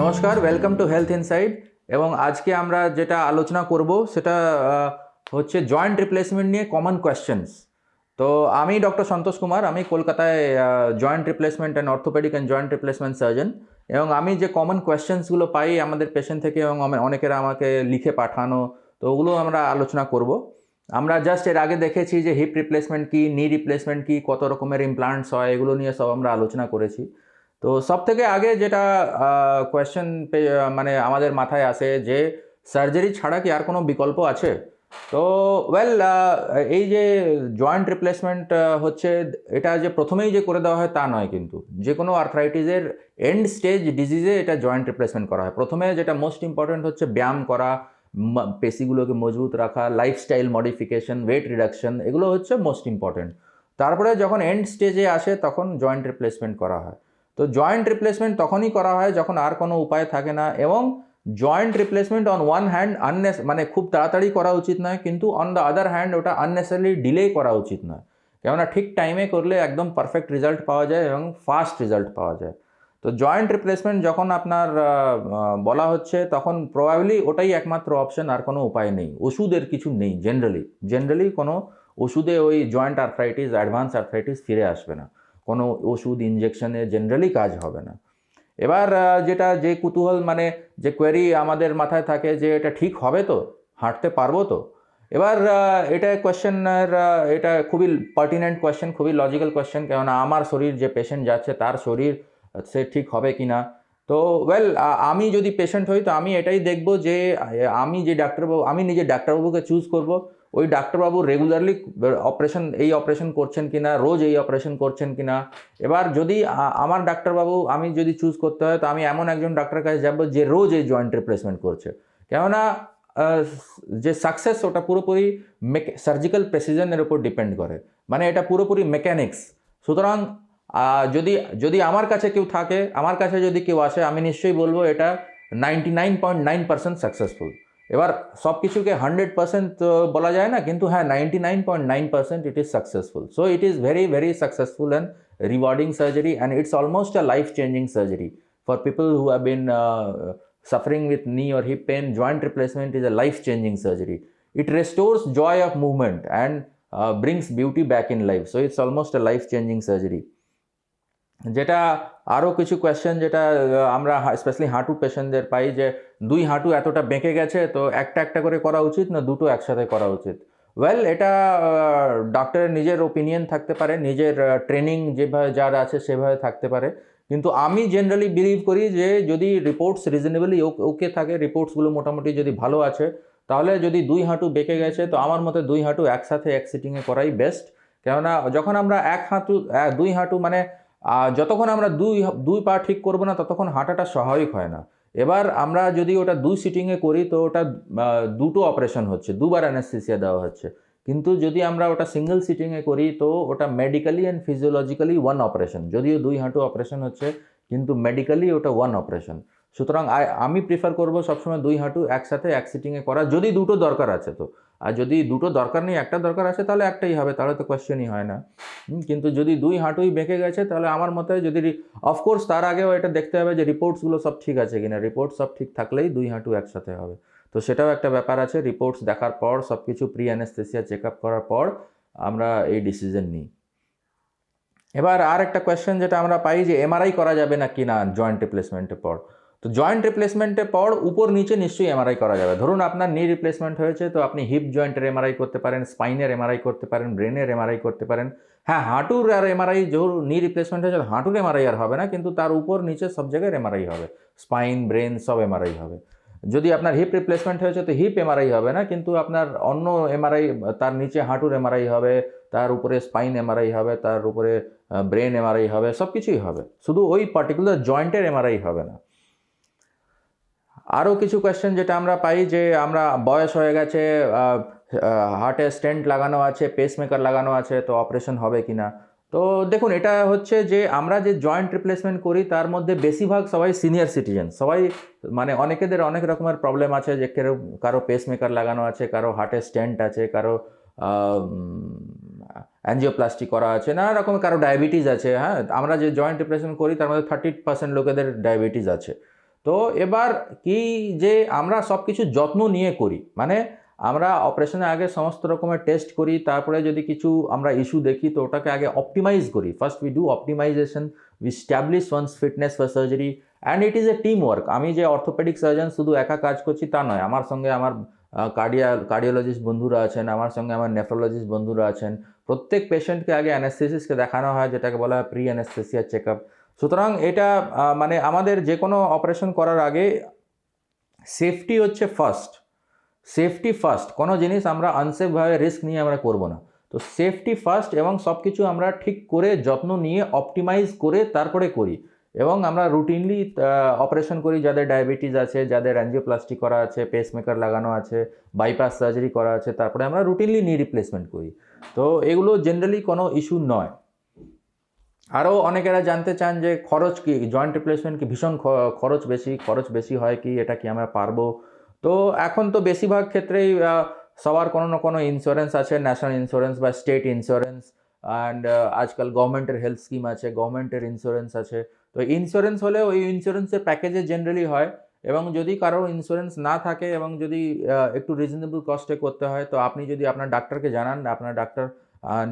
নমস্কার welcome to health inside এবং আজকে আমরা যেটা আলোচনা করব সেটা হচ্ছে জয়েন্ট রিপ্লেসমেন্ট নিয়ে কমন কোয়েশ্চেন্স তো আমি ডক্টর সন্তোষ কুমার, আমি কলকাতায় joint replacement and orthopaedic and joint replacement surgeon এবং আমি যে কমন কোয়েশ্চেন্সগুলো পাই আমাদের পেশেন্ট থেকে এবং অনেকেরা আমাকে লিখে পাঠানো, তো ওগুলো আমরা আলোচনা করব। আমরা জাস্ট এর আগে দেখেছি যে হিপ রিপ্লেসমেন্ট কি নি রিপ্লেসমেন্ট কি, কত রকমের ইমপ্লান্টস হয়, এগুলো নিয়ে সব আমরা আলোচনা করেছি। তো সব থেকে আগে যেটা কোয়েশ্চেন মানে আমাদের মাথায় আসে যে সার্জারি ছাড়া কি আর কোনো বিকল্প আছে? তো ওয়েল এই যে জয়েন্ট রিপ্লেসমেন্ট হচ্ছে, এটা যে প্রথমেই যে করে দেওয়া হয় তা নয় কিন্তু। যে কোনো আর্থ্রাইটিসের এন্ড স্টেজ ডিজিজে এটা জয়েন্ট রিপ্লেসমেন্ট করা হয়। প্রথমে যেটা মোস্ট ইম্পর্টেন্ট হচ্ছে ব্যায়াম করা পেশিগুলোকে মজবুত রাখা লাইফস্টাইল মডিফিকেশন ওয়েট রিডাকশন এগুলো হচ্ছে মোস্ট ইম্পর্টেন্ট তারপরে যখন এন্ড স্টেজে আসে, তখন জয়েন্ট রিপ্লেসমেন্ট করা হয়। তো জয়েন্ট রিপ্লেসমেন্ট তখনই করা হয় যখন আর কোনো উপায় থাকে না এবং joint replacement on one hand আননেস মানে খুব তাড়াতাড়ি করা উচিত নয়, কিন্তু অন দ্য আদার হ্যান্ড ওটা আননেসারি ডিলে করা উচিত নয়। কেননা ঠিক টাইমে করলে একদম পারফেক্ট রেজাল্ট পাওয়া যায় এবং ফাস্ট রেজাল্ট পাওয়া যায়। তো জয়েন্ট রিপ্লেসমেন্ট যখন আপনার বলা হচ্ছে, তখন প্রবাবলি ওটাই একমাত্র অপশন আর কোনো উপায় নেই। ওষুধের কিছু নেই জেনারেলি জেনারেলি কোনো ওষুধে ওই জয়েন্ট আর্থ্রাইটিস অ্যাডভান্স আর্থ্রাইটিস ফিরে আসবে না। কোনো ওষুধ ইনজেকশনে জেনারেলি কাজ হবে না। এবার যেটা যে কুতূহল মানে যে কোয়েরি আমাদের মাথায় থাকে যে এটা ঠিক হবে তো, হাঁটতে পারব তো, এবার এটা কোয়েশ্চেনের এটা খুবই পার্টিনেন্ট কোয়েশ্চেন খুবই লজিক্যাল কোয়েশ্চেন কেননা আমার শরীর যে পেশেন্ট যাচ্ছে, তার শরীর, সে ঠিক হবে কি না? তো ওয়েল আমি যদি পেশেন্ট হই, তো আমি এটাই দেখব যে আমি যে ডাক্তারবাবু, আমি নিজে ডাক্তারবাবুকে চুজ করব ওই ডাক্তারবাবু রেগুলারলি অপারেশন এই অপারেশন করছেন কিনা, রোজ এই অপারেশন করছেন কিনা। এবার যদি আমার ডাক্তারবাবু, আমি যদি চুজ করতে হয়, তো আমি এমন একজন ডাক্তারের কাছে যাব যে রোজ এই জয়েন্ট রিপ্লেসমেন্ট করছে। কেননা যে সাকসেস ওটা পুরোপুরি সার্জিক্যাল প্রেসিশনের উপর ডিপেন্ড করে। মানে এটা পুরোপুরি মেকানিক্স সুতরাং যদি যদি আমার কাছে কেউ থাকে, আমার কাছে যদি কেউ আসে, আমি নিশ্চয়ই বলব এটা ninety nine point nine percent successful এবার সব কিছুকে হান্ড্রেড পার্সেন্ট বলা যায় না কিন্তু হ্যাঁ ninety nine point nine percent it is successful so it is very very successful and rewarding surgery and it's almost a life changing surgery for people who have been uh, suffering with knee or hip pain joint replacement is a life changing surgery it restores joy of movement and uh, brings beauty back in life so it's almost a life changing surgery যেটা আরও কিছু question যেটা আমরা specially হাঁটু পেশেন্টদের পাই যে, দুই হাঁটু এতটা বেঁকে গেছে, তো একটা একটা করে করা উচিত না দুটো একসাথে করা উচিত? ওয়েল এটা ডাক্তারের নিজের ওপিনিয়ন থাকতে পারে, নিজের ট্রেনিং যেভাবে যার আছে সেভাবে থাকতে পারে। কিন্তু আমি জেনারেলি বিলিভ করি যে, যদি রিপোর্টস রিজনেবলি ওকে থাকে রিপোর্টসগুলো মোটামুটি যদি ভালো আছে, তাহলে যদি দুই হাঁটু বেঁকে গেছে, তো আমার মতে দুই হাঁটু একসাথে এক সিটিংয়ে করাই বেস্ট কেননা যখন আমরা এক হাঁটু দুই হাঁটু মানে আহ, যতক্ষণ আমরা দুই দুই পা ঠিক করব না ততক্ষণ হাঁটাটা স্বাভাবিক হয় না। এবার আমরা যদি ওটা দুই সিটিংয়ে করি তো ওটা দুটো অপারেশন হচ্ছে দুবার অ্যানাস্থেসিয়া দেওয়া হচ্ছে। কিন্তু যদি আমরা ওটা সিঙ্গেল সিটিংয়ে করি তো ওটা medically and physiologically one operation যদিও দুই হাঁটু অপারেশন হচ্ছে কিন্তু মেডিক্যালি ওটা ওয়ান অপারেশন সুতরাং আমি প্রিফার করব সবসময় দুই হাঁটু একসাথে এক সিটিংয়ে করা যদি দুটো দরকার আছে তো। আর যদি দুটো দরকার নেই, একটা দরকার আছে, তাহলে একটাই হবে, তাহলে তো কোয়েশ্চেনই হয় না। কিন্তু যদি দুই হাঁটুই বেঁকে গেছে, তাহলে আমার মতে যদি অফকোর্স তার আগেও এটা দেখতে হবে যে রিপোর্টসগুলো সব ঠিক আছে কিনা। রিপোর্ট সব ঠিক থাকলেই দুই হাঁটু একসাথে হবে। তো সেটাও একটা ব্যাপার আছে রিপোর্টস দেখার পর সব কিছু প্রি অ্যানেস্থেসিয়া চেক আপ করার পর আমরা এই ডিসিশন নিই। এবার আর একটা কোয়েশ্চেন যেটা আমরা পাই যে এমআরআই করা যাবে না কি না জয়েন্ট রিপ্লেসমেন্টের পর। তো জয়েন্ট রিপ্লেসমেন্টের পর উপর নিচে নিশ্চয়ই এমআরআই করা যাবে ধরুন আপনার নি রিপ্লেসমেন্ট হয়েছে তো আপনি হিপ জয়েন্টের এমআরআই করতে পারেন স্পাইনের এমআরআই করতে পারেন ব্রেনের এমআরআই করতে পারেন হ্যাঁ হাঁটুর আর এমআরআই যেহেতু নি রিপ্লেসমেন্ট হয়েছে হাঁটুর এমআরআই আর হবে না কিন্তু তার উপর নিচে সব জায়গায় এমআরআই হবে স্পাইন ব্রেন সব এমআরআই হবে যদি আপনার হিপ রিপ্লেসমেন্ট হয়েছে তো হিপ এমআরআই হবে না কিন্তু আপনার অন্য এমআরআই তার নিচে হাঁটুর এমআরআই হবে তার উপরে স্পাইন এমআরআই হবে তার উপরে ব্রেন এমআরআই হবে সব কিছুই হবে শুধু ওই পার্টিকুলার জয়েন্টের এমআরআই হবে না আরও কিছু কোয়েশ্চেন যেটা আমরা পাই যে আমরা বয়স হয়ে গেছে হার্টে স্টেন্ট লাগানো আছে পেসমেকার লাগানো আছে, তো অপারেশন হবে কি না? তো দেখুন, এটা হচ্ছে যে আমরা যে জয়েন্ট রিপ্লেসমেন্ট করি, তার মধ্যে বেশিরভাগ সবাই সিনিয়র সিটিজেন সবাই মানে অনেকেদের অনেক রকমের প্রবলেম আছে যে কেউ, কারও পেসমেকার লাগানো আছে, কারও হার্টে স্টেন্ট আছে, কারও অ্যাঞ্জিওপ্লাস্টি করা আছে, নানা রকম কারও ডায়াবেটিস আছে হ্যাঁ? আমরা যে জয়েন্ট রিপ্লেসমেন্ট করি, তার মধ্যে থার্টি পার্সেন্ট লোকেদের ডায়াবেটিস আছে। তো এবার কি যে আমরা সব কিছু যত্ন নিয়ে করি? মানে আমরা অপারেশনের আগে সমস্ত রকমের টেস্ট করি, তারপরে যদি কিছু আমরা ইস্যু দেখি, তো ওটাকে আগে অপটিমাইজ করি। First we do optimisation we establish once fitness for surgery and it is a team work আমি যে অর্থোপেডিক সার্জন শুধু একা কাজ করছি তা নয়, আমার সঙ্গে আমার কার্ডিয়া কার্ডিওলজিস্ট বন্ধুরা আছেন, আমার সঙ্গে আমার নেফ্রোলজিস্ট বন্ধুরা আছেন। প্রত্যেক পেশেন্টকে আগে অ্যানাস্থেসিসকে দেখানো হয়, যেটাকে বলা হয় প্রি অ্যানাস্থেসিয়া চেক আপ সুতরাং এটা মানে আমাদের যে কোনো অপারেশন করার আগে সেফটি হচ্ছে ফার্স্ট। Safety first. কোনো জিনিস আমরা আনসেফভাবে রিস্ক নিয়ে আমরা করব না। তো সেফটি ফার্স্ট এবং সব কিছু আমরা ঠিক করে, যত্ন নিয়ে, অপটিমাইজ করে, তারপরে করি। এবং আমরা রুটিনলি অপারেশন করি যাদের ডায়াবেটিস আছে, যাদের অ্যাঞ্জিওপ্লাস্টি করা আছে পেসমেকার লাগানো আছে বাইপাস সার্জারি করা আছে, তারপরে আমরা রুটিনলি নি রিপ্লেসমেন্ট করি। তো এগুলো জেনারেলি কোনো ইস্যু নয়। আরও অনেকেরা জানতে চান যে খরচ কি জয়েন্ট রিপ্লেসমেন্ট কি, ভীষণ খরচ বেশি খরচ বেশি হয় কি, এটা কি আমরা পারব? তো এখন তো বেশিরভাগ ক্ষেত্রেই সবার কোনো না কোনো ইন্স্যুরেন্স আছে ন্যাশনাল ইন্স্যুরেন্স বা স্টেট ইন্স্যুরেন্স অ্যান্ড আজকাল গভর্নমেন্টের হেলথ স্কিম আছে গভর্নমেন্টের ইন্স্যুরেন্স আছে। তো ইন্স্যুরেন্স হলে ওই ইন্স্যুরেন্সের প্যাকেজে জেনারেলি হয়, এবং যদি কারও ইন্স্যুরেন্স না থাকে এবং যদি একটু রিজনেবল কস্টে করতে হয়, তো আপনি যদি আপনার ডাক্তারকে জানান, আপনার ডাক্তার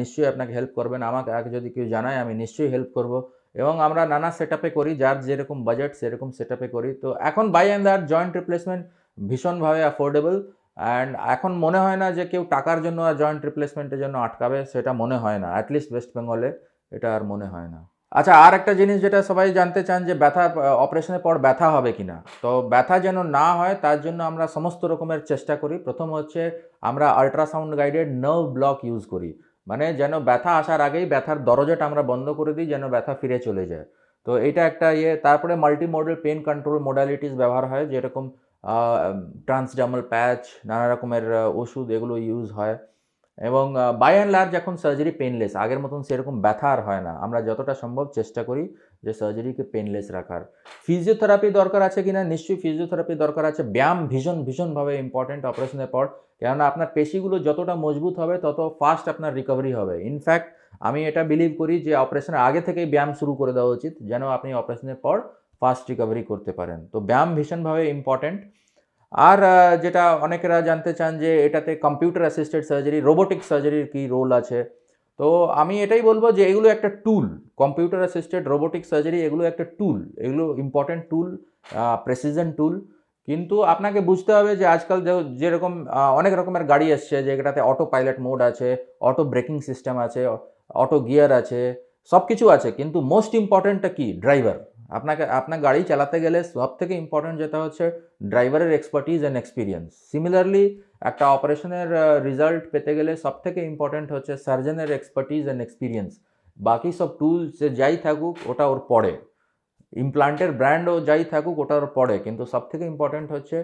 নিশ্চয়ই আপনাকে হেল্প করবেন। আমাকে আগে যদি কেউ জানায়, আমি নিশ্চয়ই হেল্প করব। এবং আমরা নানা সেট করি, যার যেরকম বাজেট সেরকম সেট করি। তো এখন by and that joint replacement ভীষণভাবে অ্যাফোর্ডেবল অ্যান্ড এখন মনে হয় না যে কেউ টাকার জন্য আর জয়েন্ট রিপ্লেসমেন্টের জন্য আটকাবে, সেটা মনে হয় না। অ্যাটলিস্ট ওয়েস্ট বেঙ্গলে এটা আর মনে হয় না। আচ্ছা আর একটা জিনিস যেটা সবাই জানতে চান যে ব্যথা অপারেশনের পর ব্যথা হবে কি না তো ব্যথা যেন না হয়, তার জন্য আমরা সমস্ত রকমের চেষ্টা করি। প্রথম হচ্ছে আমরা ultrasound guided nerve block use করি। মানে যেন ব্যথা আসার আগেই ব্যথার দরজাটা আমরা বন্ধ করে দিই, যেন ব্যথা ফিরে চলে যায়। তো এটা একটা ইয়ে তারপরে multi model pain control modalities ব্যবহার হয়, যেরকম ট্রান্সডামাল প্যাচ নানা রকমের ওষুধ এগুলো ইউজ হয়। এবং বাই অ্যান্ড লার্জ এখন সার্জারি পেনলেস আগের মতন সেরকম ব্যথা আর হয় না। আমরা যতটা সম্ভব চেষ্টা করি যে সার্জারিকে পেনলেস রাখার। ফিজিওথেরাপি দরকার আছে কিনা? নিশ্চয়ই ফিজিওথেরাপি দরকার আছে। ব্যায়াম ভীষণ, ভীষণভাবে ইম্পর্ট্যান্ট অপারেশনের পর। কেননা আপনার পেশিগুলো যতটা মজবুত হবে, তত ফাস্ট আপনার রিকভারি হবে। ইনফ্যাক্ট আমি এটা বিলিভ করি যে অপারেশনের আগে থেকেই ব্যায়াম শুরু করে দেওয়া উচিত, যেন আপনি অপারেশনের পর ফাস্ট রিকভারি করতে পারেন। তো ব্যায়াম ভীষণভাবে ইম্পর্ট্যান্ট আর যেটা অনেকেরা জানতে চান যে এটাতে কম্পিউটার অ্যাসিস্টেড সার্জারি রোবোটিক সার্জারির কী রোল আছে? তো আমি এটাই বলব যে এগুলো একটা tool computer assisted robotic surgery এগুলো একটা টুল এগুলো ইম্পর্ট্যান্ট টুল প্রেসিজন টুল কিন্তু আপনাকে বুঝতে হবে যে আজকাল যেরকম অনেক রকমের গাড়ি এসছে যেটাতে অটো পাইলট মোড আছে অটো ব্রেকিং সিস্টেম আছে অটো গিয়ার আছে সব কিছু আছে। কিন্তু মোস্ট ইম্পর্ট্যান্টটা কি? ড্রাইভার আপনাকে, আপনার গাড়ি চালাতে গেলে সব থেকে ইম্পর্ট্যান্ট যেটা হচ্ছে ড্রাইভারের এক্সপার্টিজ অ্যান্ড এক্সপিরিয়েন্স সিমিলারলি একটা অপারেশনের রেজাল্ট পেতে গেলে সব থেকে ইম্পর্ট্যান্ট হচ্ছে সার্জনের এক্সপার্টিজ অ্যান্ড এক্সপিরিয়েন্স বাকি সব টুলস যাই থাকুক, ওটা ওর পড়ে ইমপ্লান্টের ব্র্যান্ডও যাই থাকুক, ওটা ওর পড়ে কিন্তু সব থেকে ইম্পর্ট্যান্ট হচ্ছে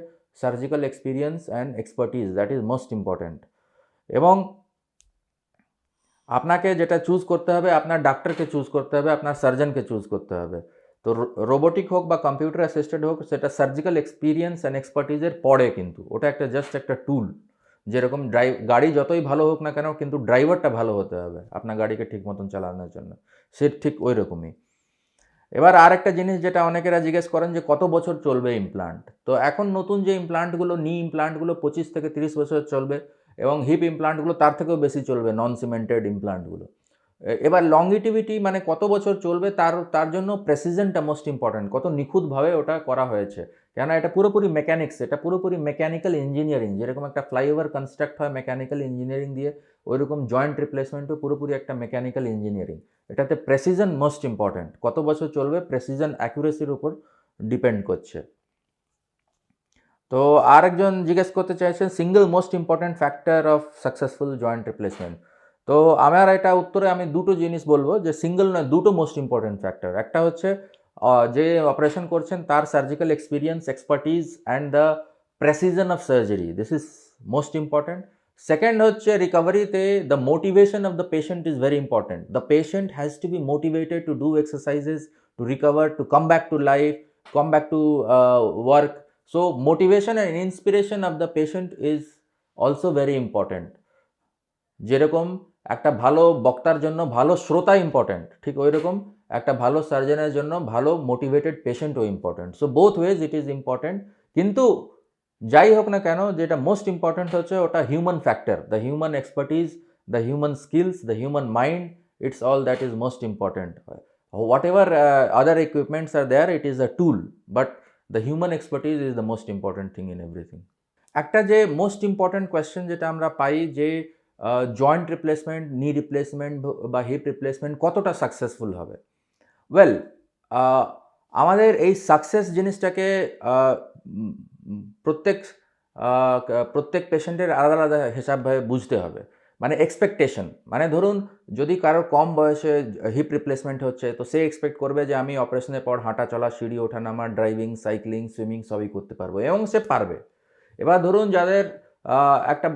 surgical experience and expertise that is most important এবং আপনাকে যেটা চুজ করতে হবে, আপনার ডাক্তারকে চুজ করতে হবে, আপনার সার্জনকে চুজ করতে হবে। তো রোবোটিক হোক বা কম্পিউটার অ্যাসিস্টেড হোক, সেটা সার্জিক্যাল এক্সপিরিয়েন্স অ্যান্ড এক্সপার্টিজের পরে কিন্তু, ওটা একটা জাস্ট একটা টুল যেরকম ড্রাইভ গাড়ি যতই ভালো হোক না কেন, কিন্তু ড্রাইভারটা ভালো হতে হবে, আপনার গাড়িকে ঠিক মতন চালানোর জন্য, সে ঠিক ওই রকমই এবার আর একটা জিনিস যেটা অনেকেরা জিজ্ঞেস করেন যে, কত বছর চলবে ইমপ্লান্ট তো এখন নতুন যে ইমপ্লান্টগুলো নি ইমপ্লান্টগুলো পঁচিশ থেকে তিরিশ বছর চলবে, এবং হিপ ইমপ্লান্টগুলো তার থেকেও বেশি চলবে নন সিমেন্টেড ইমপ্লান্টগুলো এবার লংগিটিভিটি মানে কত বছর চলবে তার তার জন্য প্রেসিজনটা মোস্ট ইম্পর্ট্যান্ট কত নিখুঁতভাবে ওটা করা হয়েছে। কেন এটা পুরোপুরি মেকানিক্স এটা পুরোপুরি মেকানিক্যাল ইঞ্জিনিয়ারিং যেরকম একটা ফ্লাইওভার কনস্ট্রাক্ট হয় মেকানিক্যাল ইঞ্জিনিয়ারিং দিয়ে, ওইরকম জয়েন্ট রিপ্লেসমেন্টও পুরোপুরি একটা মেকানিক্যাল ইঞ্জিনিয়ারিং এটাতে প্রেসিজন মোস্ট ইম্পর্ট্যান্ট কত বছর চলবে প্রেসিজন অ্যাকুরেসির উপর ডিপেন্ড করছে। তো আরেকজন জিজ্ঞেস করতে চাইছেন single most important factor of successful joint replacement তো আমার এটা উত্তরে আমি দুটো জিনিস বলব যে সিঙ্গেল নয়, দুটো মোস্ট ইম্পর্টেন্ট ফ্যাক্টর একটা হচ্ছে যে অপারেশন করছেন তার surgical experience expertise and the precision of surgery this is most important second হচ্ছে রিকভারিতে the motivation of the patient is very important the patient has to be motivated to do exercises to recover to come back to life come back to work so motivation and inspiration of the patient is also very important যেরকম একটা ভালো বক্তার জন্য ভালো শ্রোতা important ঠিক ওই রকম? একটা ভালো সার্জনের জন্য ভালো motivated পেশেন্টও important so both ways it is important কিন্তু যাই হোক না কেন, যেটা মোস্ট ইম্পর্ট্যান্ট হচ্ছে ওটা human factor the human expertise the human skills the human mind it's all that is most important whatever other equipments are there it is a tool but the human expertise is the most important thing in everything একটা যে most important question যেটা আমরা পাই যে joint replacement knee replacement বা hip replacement কতটা successful হবে? Well আমাদের এই সাকসেস জিনিসটাকে প্রত্যেক প্রত্যেক পেশেন্টের আলাদা আলাদা হিসাবভাবে বুঝতে হবে। মানে এক্সপেকটেশন মানে ধরুন যদি কারোর কম বয়সে হিপ রিপ্লেসমেন্ট হচ্ছে, তো সে এক্সপেক্ট করবে যে আমি অপারেশনের পর হাঁটা চলা, সিঁড়ি ওঠানামা ড্রাইভিং সাইক্লিং সুইমিং সবই করতে পারব এবং সে পারবে। এবার ধরুন যাদের একটা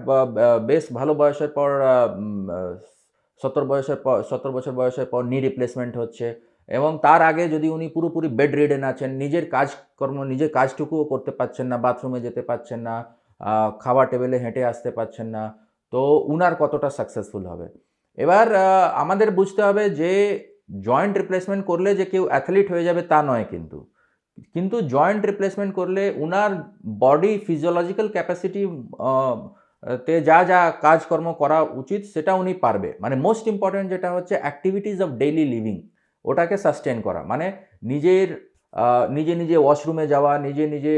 বেশ ভালো বয়সের পর সত্তর বয়সের পর, সত্তর বছর বয়সের পর নি রিপ্লেসমেন্ট হচ্ছে এবং তার আগে যদি উনি পুরোপুরি বেড রিডেন আছেন, নিজের কাজকর্ম, নিজের কাজটুকুও করতে পারছেন না বাথরুমে যেতে পারছেন না খাবার টেবিলে হেঁটে আসতে পারছেন না, তো উনার কতটা সাকসেসফুল হবে? এবার আমাদের বুঝতে হবে যে জয়েন্ট রিপ্লেসমেন্ট করলে যে কেউ অ্যাথলিট হয়ে যাবে তা নয় কিন্তু। কিন্তু জয়েন্ট রিপ্লেসমেন্ট করলে উনার বডি ফিজিওলজিক্যাল ক্যাপাসিটি তে যা যা কাজকর্ম করা উচিত সেটা উনি পারবে। মানে মোস্ট ইম্পর্ট্যান্ট যেটা হচ্ছে অ্যাক্টিভিটিস অফ ডেইলি লিভিং ওটাকে সাস্টেন করা। মানে নিজের নিজে নিজে ওয়াশরুমে যাওয়া, নিজে নিজে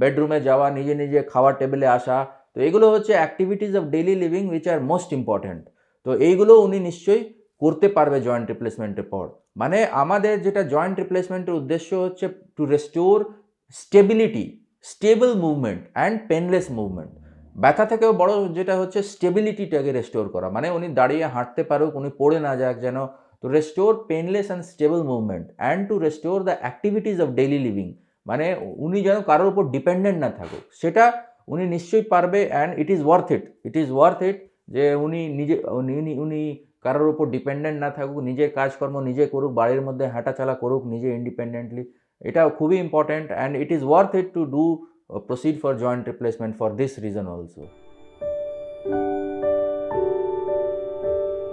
বেডরুমে যাওয়া, নিজে নিজে খাওয়ার টেবিলে আসা। তো এগুলো হচ্ছে activities of daily living which are most important তো এইগুলো উনি নিশ্চয়ই করতে পারবে জয়েন্ট রিপ্লেসমেন্টের পর। মানে আমাদের যেটা জয়েন্ট রিপ্লেসমেন্টের উদ্দেশ্য হচ্ছে to restore stability stable movement and painless movement ব্যথা থেকেও বড় যেটা হচ্ছে স্টেবিলিটিটাকে রেস্টোর করা। মানে উনি দাঁড়িয়ে হাঁটতে পারুক, উনি পড়ে না যাক যেন। তো restore painless and stable movement and to restore the activities of daily living মানে উনি যেন কারোর উপর ডিপেন্ডেন্ট না থাকুক। সেটা উনি নিশ্চয়ই পারবে and it is worth it it is worth it যে উনি নিজে, উনি, উনি- উনি কারোর উপর ডিপেন্ডেন্ট না থাকুক নিজের কাজকর্ম নিজে করুক, বাড়ির মধ্যে হাঁটাচলা করুক, নিজে ইন্ডিপেন্ডেন্টলি এটা খুবই important and it is worth it to do proceed for joint replacement for this reason also